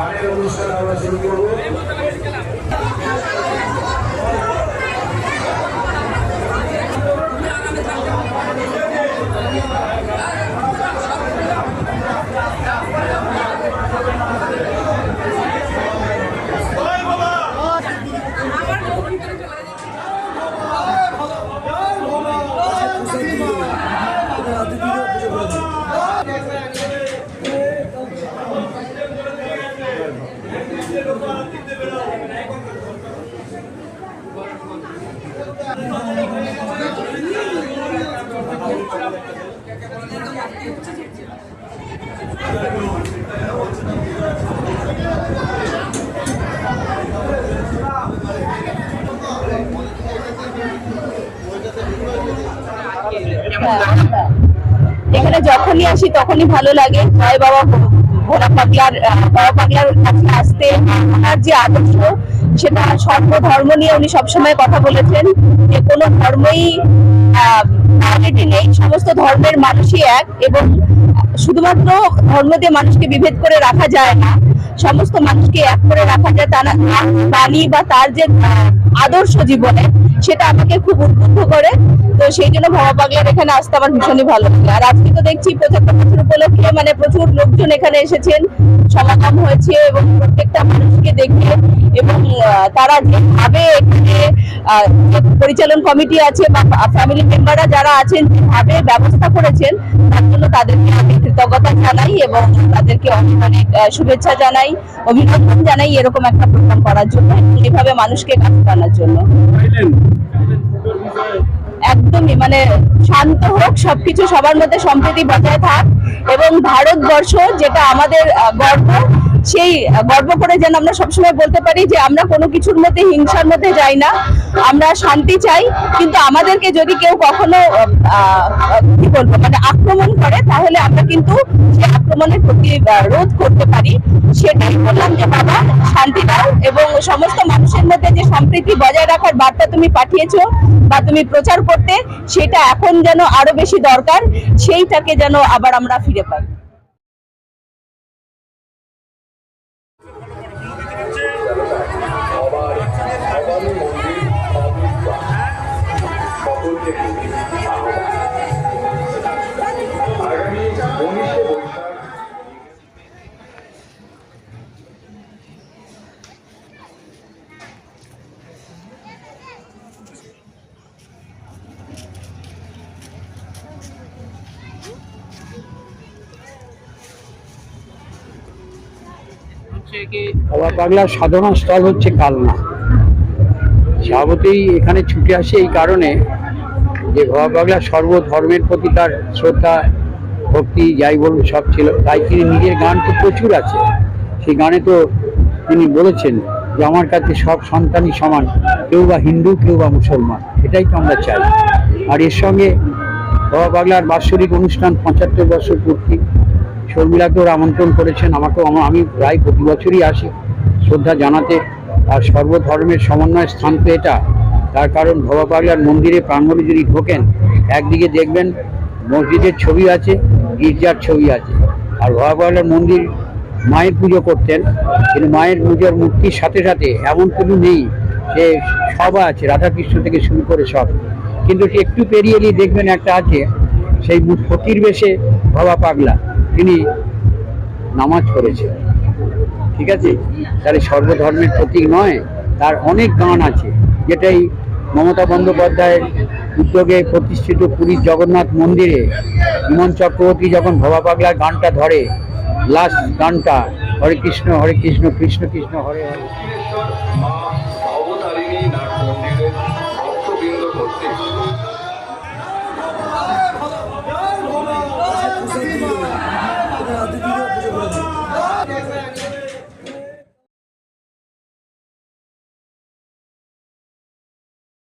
গানের অনুষ্ঠান এখানে যখনই আসি, তখনই ভালো লাগে। জয় বাবা, ভোলা পাগলার বাবা পাগলার কাছে আসতে ওনার যে আদর্শ, সেটা সর্বধর্ম নিয়ে উনি সবসময় কথা বলেছেন যে কোনো ধর্মই কোয়ালিটি নেই। সমস্ত ধর্মের মানুষই এক এবং শুধুমাত্র ধর্ম দিয়ে মানুষকে বিভেদ করে রাখা যায় না, সমস্ত মানুষকে এক করে রাখা যায়। তার বাণী বা তার যে আদর্শ জীবনে সেটা আমাকে খুব উদ্বুদ্ধ করে। তো সেই জন্য ভাবা পাগলার এখানে আসতে আমার ভীষণই ভালো লাগে। আর আজকে তো দেখছি পঁচাত্তর বছর উপলক্ষে মানে প্রচুর লোকজন এখানে এসেছেন। সমাগম হয়েছে এবং প্রত্যেকটা মানুষকে দেখে এবং তারা যেভাবে এখানে পরিচালন কমিটি আছে বা ফ্যামিলি মেম্বাররা যারা আছেন যেভাবে ব্যবস্থা করেছেন তার জন্য তাদেরকে আমি কৃতজ্ঞতা জানাই এবং তাদেরকে অনেক অনেক শুভেচ্ছা জানাই অভিনন্দন জানাই এরকম একটা প্রোগ্রাম করার জন্য এভাবে মানুষকে কাজ টানার জন্য। একদমই মানে শান্ত হোক সবকিছু সবার মধ্যে সম্প্রীতি বজায় থাক এবং ভারতবর্ষ যেটা আমাদের গর্ব সেই গর্ব করে যেন আমরা সবসময় বলতে পারি যে আমরা কোনো কিছুর মধ্যে, হিংসার মধ্যে যাই না। আমরা শান্তি চাই, কিন্তু আমাদেরকে যদি কেউ কখনো কি বলব মানে আক্রমণ করে, তাহলে আমরা কিন্তু সেই আক্রমণের প্রতিরোধ রোধ করতে পারি। সেটাই বললাম যে, বাবা, শান্তি দাও এবং সমস্ত মানুষের মধ্যে যে সম্প্রীতি বজায় রাখার বার্তা তুমি পাঠিয়েছো বা তুমি প্রচার করতে, সেটা এখন যেন আরও বেশি দরকার, সেইটাকে যেন আবার আমরা ফিরে পাই। বাবা পাগলার স্থল হচ্ছে কালনা। স্বাভাবিকই এখানে ছুটে আসে এই কারণে যে বাবা পাগলা সর্বধর্মের প্রতি তার শ্রদ্ধা, ভক্তি, যাই বলুন, সব ছিল। তাই তিনি নিজের গান তো প্রচুর আছে। সেই গানে তো তিনি বলেছেন যে, আমার কাছে সব সন্তানই সমান, কেউ বা হিন্দু, কেউ বা মুসলমান। এটাই তো আমরা চাই। আর এর সঙ্গে বাবা পাগলার বাৎসরিক অনুষ্ঠান পঁচাত্তর বছর পূর্তি। শর্মিলাকেও আমন্ত্রণ করেছেন। আমাকেও, আমা- আমি প্রায় প্রতি বছরই আসি শ্রদ্ধা জানাতে। আর সর্বধর্মের সমন্বয় স্থান তো এটা। তার কারণ ভবা পাগলার মন্দিরে প্রাঙ্গণে যদি ঢোকেন, একদিকে দেখবেন মসজিদের ছবি আছে, গির্জার ছবি আছে। আর ভবা পাগলার মন্দির মায়ের পুজো করতেন, কিন্তু মায়ের পুজোর মূর্তির সাথে সাথে এমন কোনো নেই যে সব আছে, রাধাকৃষ্ণ থেকে শুরু করে সব। কিন্তু একটু পেরিয়ে এলেই দেখবেন একটা আছে, সেই ফকির বেশে ভবা পাগলা তিনি নামাজ পড়েছেন। ঠিক আছে? তাহলে সর্বধর্মের প্রতীক নয়, তার অনেক গান আছে, যেটাই মমতা বন্দ্যোপাধ্যায়ের উদ্যোগে প্রতিষ্ঠিত পুরীর জগন্নাথ মন্দিরে হিমন চক্রবর্তী যখন ভবা পাগলার গানটা ধরে লাস্ট গানটা হরে কৃষ্ণ হরে কৃষ্ণ কৃষ্ণ কৃষ্ণ হরে হরে